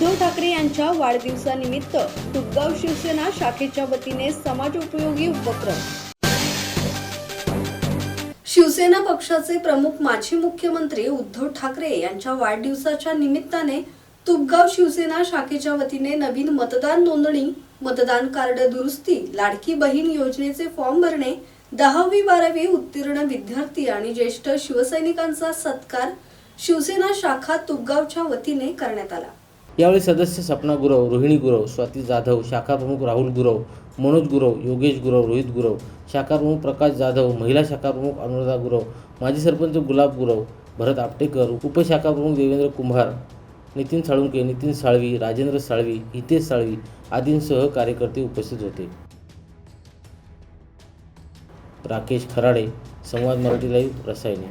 उद्धव ठाकरे यांच्या वाढदिवसानिमित्त दुधगाव शिवसेना शाखेच्या वतीने समाज उपयोगी उपक्रम. शिवसेना पक्षाचे प्रमुख माजी मुख्यमंत्री उद्धव ठाकरे यांच्या वाढदिवसाच्या निमित्ताने तुपगाव शिवसेना शाखेच्या वतीने नवीन मतदान नोंदणी मतदान कार्ड दुरुस्ती लाडकी बहीण योजनेचे फॉर्म भरणे दहावी बारावी उत्तीर्ण विद्यार्थी आणि ज्येष्ठ शिवसैनिकांचा सत्कार शिवसेना शाखा तुपगावच्या वतीने करण्यात आला. यावेळी सदस्य सपना गुरव रोहिणी गुरव स्वाती जाधव शाखाप्रमुख राहुल गुरव मनोज गुरव योगेश गुरव रोहित गुरव शाखाप्रमुख प्रकाश जाधव महिला शाखाप्रमुख अनुराधा गुरव माजी सरपंच गुलाब गुरव भरत आपटेकर उपशाखाप्रमुख देवेंद्र कुंभार नितीन साळुंके नितीन साळवी राजेंद्र साळवी हितेश साळवी आदींसह कार्यकर्ते उपस्थित होते. राकेश खराडे संवाद मराठी लाईव्ह रसायने.